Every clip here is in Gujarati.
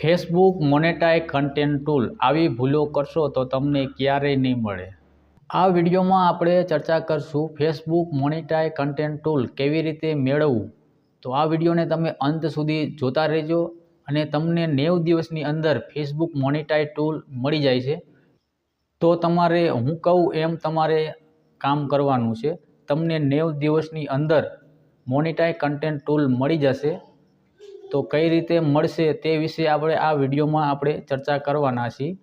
ફેસબુક મોનેટાઈ કન્ટેન્ટ ટૂલ આવી ભૂલો કરશો તો તમને ક્યારેય નહીં મળે. આ વિડીયોમાં આપણે ચર્ચા કરશું ફેસબુક મોનેટાઈ કન્ટેન્ટ ટૂલ કેવી રીતે મેળવવું. તો આ વિડીયોને તમે અંત સુધી જોતા રહેજો અને તમને નેવ દિવસની અંદર ફેસબુક મોનેટાઈ ટૂલ મળી જાય છે. તો તમારે, હું કહું એમ તમારે કામ કરવાનું છે. તમને નેવ દિવસની અંદર મોનેટાઈ કન્ટેન્ટ ટૂલ મળી જશે. તો કઈ રીતે મળશે તે વિશે આપણે આ વિડીયોમાં આપણે ચર્ચા કરવાના છીએ.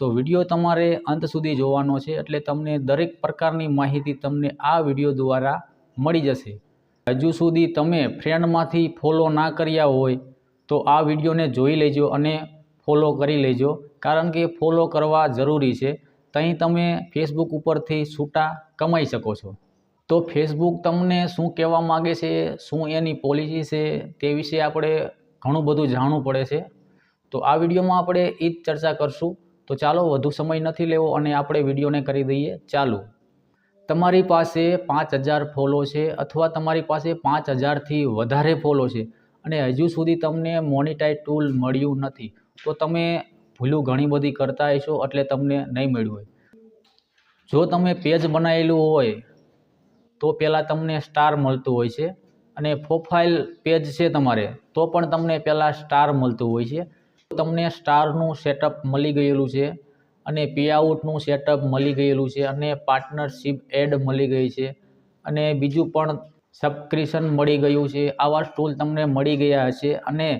તો વીડિયો તમારે અંત સુધી જોવાનો છે એટલે તમને દરેક પ્રકારની માહિતી તમને આ વીડિયો દ્વારા મળી જશે. હજુ સુધી તમે ફ્રેન્ડમાંથી ફોલો ના કર્યા હોય તો આ વિડીયોને જોઈ લેજો અને ફોલો કરી લેજો. કારણ કે ફોલો કરવા જરૂરી છે. ત્યાં તમે ફેસબુક ઉપરથી છૂટા કમાઈ શકો છો. તો ફેસબુક તમને શું કહેવા માગે છે? શું એની પોલિસી છે? તે વિશે આપણે ઘણું બધું જાણવું પડે છે. તો આ વિડીયોમાં આપણે એ જ ચર્ચા કરશું. તો ચાલો, વધુ સમય નથી લેવો અને આપણે વિડીયોને કરી દઈએ. ચાલુ. તમારી પાસે પાંચ હજાર ફોલો છે અથવા તમારી પાસે પાંચ હજારથી વધારે ફોલો છે અને હજુ સુધી તમને મોનિટાઈઝ ટૂલ મળ્યું નથી, તો તમે ભૂલું ઘણી બધી કરતા હશો એટલે તમને નહીં મળ્યું હોય. જો તમે પેજ બનાવેલું હોય તો પહેલાં તમને સ્ટાર મળતું હોય છે. અને પ્રોફાઇલ પેજ છે તમારે, તો પણ તમને પહેલાં સ્ટાર મળતું હોય છે. તમને સ્ટારનું સેટઅપ મળી ગયેલું છે અને પેઆઉટનું સેટઅપ મળી ગયેલું છે અને પાર્ટનરશિપ એડ મળી ગઈ છે. અને બીજું પણ સબસ્ક્રિપ્શન મળી ગયું છે. આવા ટૂલ તમને મળી ગયા હશે અને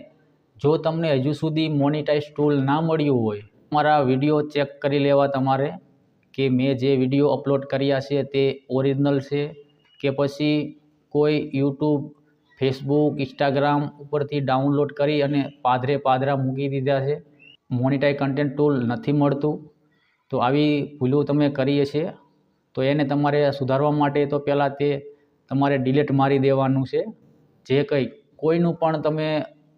જો તમને હજુ સુધી મોનિટાઈઝ ટૂલ ના મળ્યું હોય, મારા વીડિયો ચેક કરી લેવા તમારે કે મેં જે વીડિયો અપલોડ કર્યા છે તે ઓરિજિનલ છે. કે પછી કોઈ યુટ્યુબ, ફેસબુક, ઇન્સ્ટાગ્રામ ઉપરથી ડાઉનલોડ કરી અને પાધરે પાદરા મૂકી દીધા છે. મોનિટાઈ કન્ટેન્ટ ટૂલ નથી મળતું. તો આવી ભૂલો તમે કરીએ છીએ. તો એને તમારે સુધારવા માટે તો પહેલાં તે તમારે ડિલેટ મારી દેવાનું છે. જે કંઈ કોઈનું પણ તમે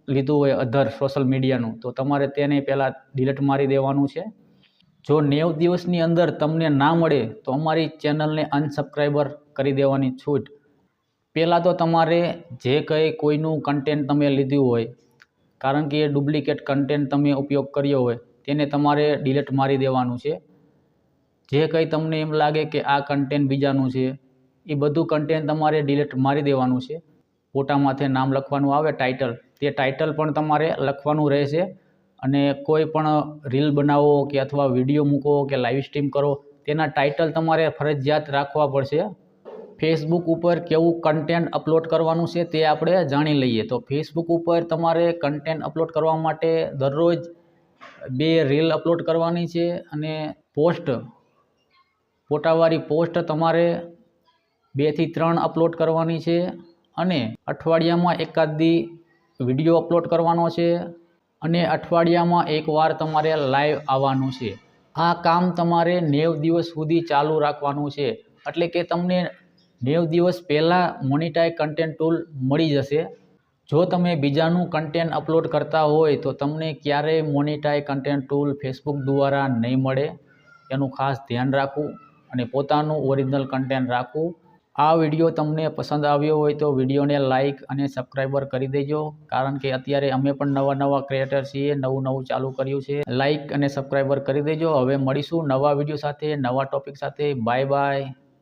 લીધું હોય અધર સોશિયલ મીડિયાનું, તો તમારે તેને પહેલાં ડિલેટ મારી દેવાનું છે. જો નેવ દિવસની અંદર તમને ના મળે, તો અમારી ચેનલને અનસબસ્ક્રાઈબર કરી દેવાની છૂટ. પહેલાં તો તમારે જે કંઈ કોઈનું કન્ટેન્ટ તમે લીધું હોય, કારણ કે એ ડુપ્લિકેટ કન્ટેન્ટ તમે ઉપયોગ કર્યો હોય, તેને તમારે ડિલીટ મારી દેવાનું છે. જે કંઈ તમને એમ લાગે કે આ કન્ટેન્ટ બીજાનું છે, એ બધું કન્ટેન્ટ તમારે ડિલીટ મારી દેવાનું છે. ફોટા માથે નામ લખવાનું આવે ટાઇટલ તે ટાઇટલ પણ તમારે લખવાનું રહેશે. અને કોઈ પણ રીલ બનાવો કે અથવા વીડિયો મૂકો કે લાઈવ સ્ટ્રીમ કરો, તેના ટાઇટલ તમારે ફરજિયાત રાખવા પડશે. ફેસબુક ઉપર કેવું કન્ટેન્ટ અપલોડ કરવાનું છે તે આપણે જાણી લઈએ. તો ફેસબુક ઉપર તમારે કન્ટેન્ટ અપલોડ કરવા માટે દરરોજ બે રીલ અપલોડ કરવાની છે અને પોસ્ટ ફોટાવાળી પોસ્ટ તમારે બેથી ત્રણ અપલોડ કરવાની છે. અને અઠવાડિયામાં એકાદી વીડિયો અપલોડ કરવાનો છે. અને અઠવાડિયામાં એકવાર તમારે લાઈવ આવવાનું છે. આ કામ તમારે નેવ દિવસ સુધી ચાલુ રાખવાનું છે. એટલે કે તમને નેવ દિવસ પહેલાં મોનિટાઈ કન્ટેન્ટ ટૂલ મળી જશે. જો તમે બીજાનું કન્ટેન્ટ અપલોડ કરતા હોય તો તમને ક્યારેય મોનિટાઈ કન્ટેન્ટ ટૂલ ફેસબુક દ્વારા નહીં મળે. એનું ખાસ ધ્યાન રાખવું અને પોતાનું ઓરિજિનલ કન્ટેન્ટ રાખવું. આ વીડિયો તમને પસંદ આવ્યો હોય તો વિડીયોને લાઇક અને સબસ્ક્રાઈબર કરી દેજો, કારણ કે અત્યારે અમે પણ નવા નવા ક્રિએટર છીએ, નવું નવું ચાલુ કર્યું છે. લાઇક અને સબસ્ક્રાઈબર કરી દેજો. હવે મળીશું નવા વીડિયો સાથે, નવા ટોપિક સાથે. Bye bye